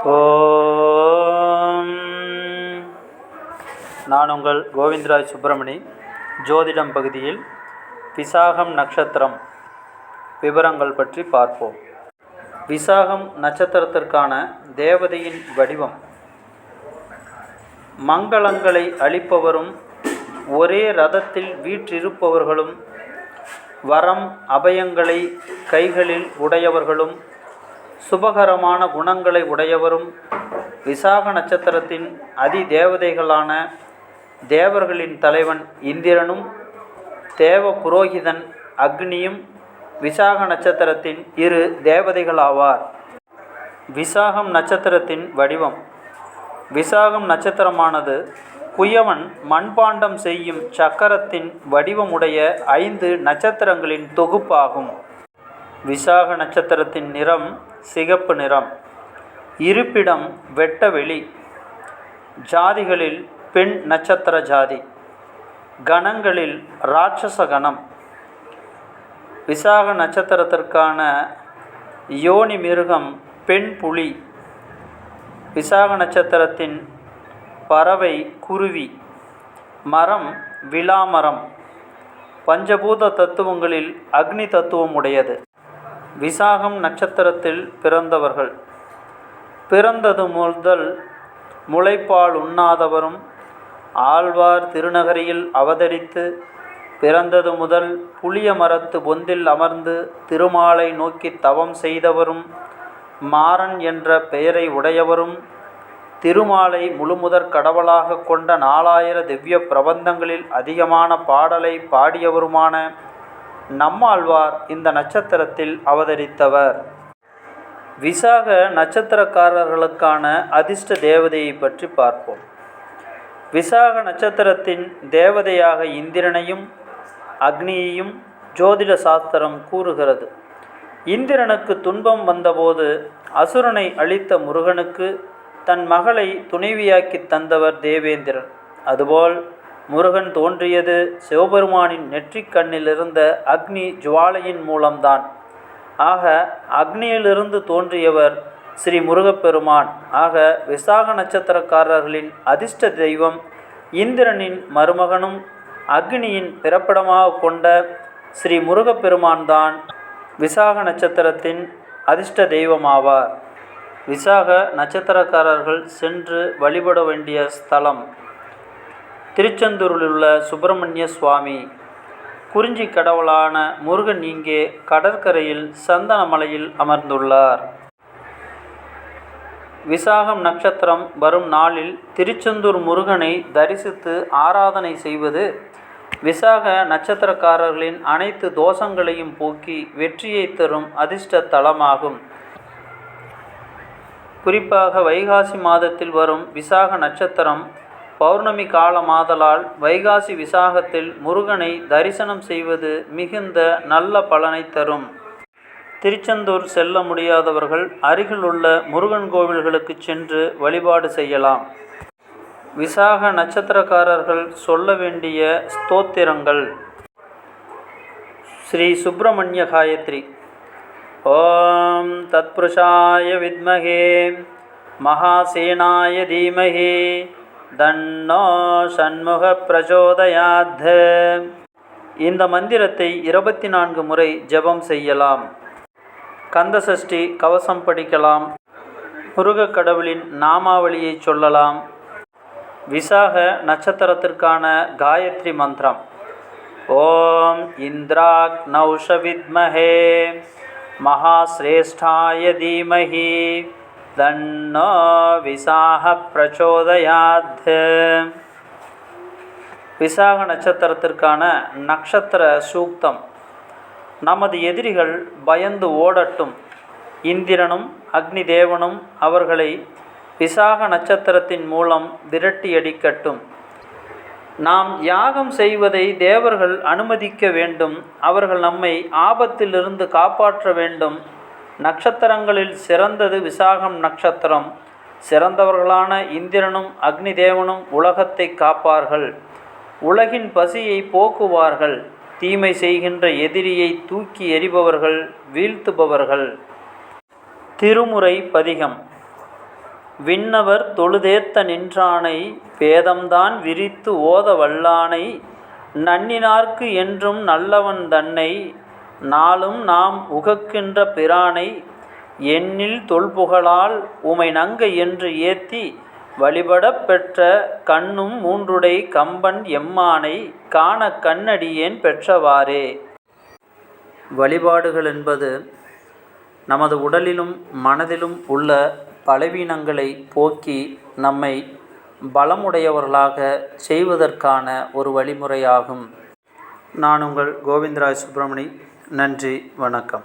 ஓம். நான் உங்கள் கோவிந்தராஜ் சுப்பிரமணி. ஜோதிடம் பகுதியில் விசாகம் நட்சத்திரம் விவரங்கள் பற்றி பார்ப்போம். விசாகம் நட்சத்திரத்திற்கான தேவதையின் வடிவம். மங்களங்களை அளிப்பவரும் ஒரே ரதத்தில் வீற்றிருப்பவர்களும் வரம் அபயங்களை கைகளில் உடையவர்களும் சுபகரமான குணங்களை உடையவரும் விசாக நட்சத்திரத்தின் அதி தேவதைகளான தேவர்களின் தலைவன் இந்திரனும் தேவ புரோகிதன் அக்னியும் விசாக நட்சத்திரத்தின் இரு தேவதைகளாவார். விசாகம் நட்சத்திரத்தின் வடிவம். விசாகம் நட்சத்திரமானது குயவன் மண்பாண்டம் செய்யும் சக்கரத்தின் வடிவமுடைய ஐந்து நட்சத்திரங்களின் தொகுப்பாகும். விசாக நட்சத்திரத்தின் நிறம் சிகப்பு நிறம். இருப்பிடம் வெட்டவெளி ஜாதிகளில் பெண் நட்சத்திர ஜாதி. கணங்களில் ராட்சச கணம். விசாக நட்சத்திரத்திற்கான யோனி மிருகம் பெண் புலி. விசாக நட்சத்திரத்தின் பறவை குருவி. மரம் விலாமரம் பஞ்சபூத தத்துவங்களில் அக்னி தத்துவம் உடையது. விசாகம் நட்சத்திரத்தில் பிறந்தவர்கள். பிறந்தது முதல் முளைப்பால் உண்ணாதவரும் ஆழ்வார் திருநகரியில் அவதரித்து பிறந்தது முதல் புளிய மரத்து பொந்தில் அமர்ந்து திருமாலை நோக்கி தவம் செய்தவரும் மாறன் என்ற பெயரை உடையவரும் திருமாலை முழுமுதற் கடவுளாக கொண்ட நாலாயிர திவ்ய பிரபந்தங்களில் அதிகமான பாடலை பாடியவருமான நம்மாழ்வார் இந்த நட்சத்திரத்தில் அவதரித்தவர். விசாக நட்சத்திரக்காரர்களுக்கான அதிர்ஷ்ட தேவதையை பற்றி பார்ப்போம். விசாக நட்சத்திரத்தின் தேவதையாக இந்திரனையும் அக்னியையும் ஜோதிட சாஸ்திரம் கூறுகிறது. இந்திரனுக்கு துன்பம் வந்தபோது அசுரனை அழித்த முருகனுக்கு தன் மகளை துணைவியாக்கி தந்தவர் தேவேந்திரன். அதுபோல் முருகன் தோன்றியது சிவபெருமானின் நெற்றிக் கண்ணில் இருந்த அக்னி ஜுவாலையின் மூலம்தான். ஆக அக்னியிலிருந்து தோன்றியவர் ஸ்ரீ முருகப்பெருமான். ஆக விசாக நட்சத்திரக்காரர்களின் அதிர்ஷ்ட தெய்வம் இந்திரனின் மருமகனும் அக்னியின் பிறப்பிடமாக கொண்ட ஸ்ரீ முருகப்பெருமான் தான் விசாக நட்சத்திரத்தின் அதிர்ஷ்ட தெய்வமாவார். விசாக நட்சத்திரக்காரர்கள் சென்று வழிபட வேண்டிய ஸ்தலம் திருச்செந்தூரில் உள்ள சுப்பிரமணிய சுவாமி. குறிஞ்சி கடவுளான முருகன் இங்கே கடற்கரையில் சந்தனமலையில் அமர்ந்துள்ளார். விசாகம் நட்சத்திரம் வரும் நாளில் திருச்செந்தூர் முருகனை தரிசித்து ஆராதனை செய்வது விசாக நட்சத்திரக்காரர்களின் அனைத்து தோஷங்களையும் போக்கி வெற்றியை தரும் அதிர்ஷ்ட தலமாகும். குறிப்பாக வைகாசி மாதத்தில் வரும் விசாக நட்சத்திரம் பௌர்ணமி காலமாதலால் வைகாசி விசாகத்தில் முருகனை தரிசனம் செய்வது மிகுந்த நல்ல பலனை தரும். திருச்செந்தூர் செல்ல முடியாதவர்கள் அருகிலுள்ள முருகன் கோவில்களுக்கு சென்று வழிபாடு செய்யலாம். விசாக நட்சத்திரக்காரர்கள் சொல்ல வேண்டிய ஸ்தோத்திரங்கள். ஸ்ரீ சுப்பிரமணிய காயத்ரி. ஓம் தத்புருஷாய வித்மகே. மகாசேனாய தீமகே. தன்னோ சண்முக பிரச்சோதயாத் இந்த மந்திரத்தை இருபத்தி நான்கு முறை ஜெபம் செய்யலாம். கந்தசஷ்டி கவசம் படிக்கலாம். முருகக் கடவுளின் நாமாவளியை சொல்லலாம். விசாக நட்சத்திரத்திற்கான காயத்ரி மந்திரம். ஓம் இந்திராக் நௌஷ வித்மஹே மகாசிரேஷ்டாய தீமஹி. தன்னோ விசாக பிரச்சோதயாத். விசாக நட்சத்திரத்திற்கான நட்சத்திர சூக்தம். நமது எதிரிகள் பயந்து ஓடட்டும். இந்திரனும் அக்னி தேவனும் அவர்களை விசாக நட்சத்திரத்தின் மூலம் விரட்டியடிக்கட்டும். நாம் யாகம் செய்வதை தேவர்கள் அனுமதிக்க வேண்டும். அவர்கள் நம்மை ஆபத்திலிருந்து காப்பாற்ற வேண்டும். நட்சத்திரங்களில் சிறந்தது விசாகம் நட்சத்திரம். சிறந்தவர்களான இந்திரனும் அக்னி தேவனும் உலகத்தை காப்பார்கள். உலகின் பசியை போக்குவார்கள். தீமை செய்கின்ற எதிரியை தூக்கி எறிபவர்கள் வீழ்த்துபவர்கள். திருமுறை பதிகம். விண்ணவர் தொழுதேத்த நின்றானை வேதம்தான் விரித்து ஓத வல்லானை நன்னினார்க்கு என்றும் நல்லவன் தன்னை நாளும் நாம் உகக்கின்ற பிரானை எண்ணில் தொல்புகழால் உமை நங்கை என்று ஏத்தி வழிபடப் பெற்ற கண்ணும் மூன்றுடை கம்பன் எம்மானை காண கண்ணடியேன் பெற்றவாறே. வழிபாடுகள் என்பது நமது உடலிலும் மனதிலும் உள்ள பலவீனங்களை போக்கி நம்மை பலமுடையவர்களாக செய்வதற்கான ஒரு வழிமுறையாகும். நான் உங்கள் கோவிந்தராஜ் சுப்பிரமணி. நன்றி வணக்கம்.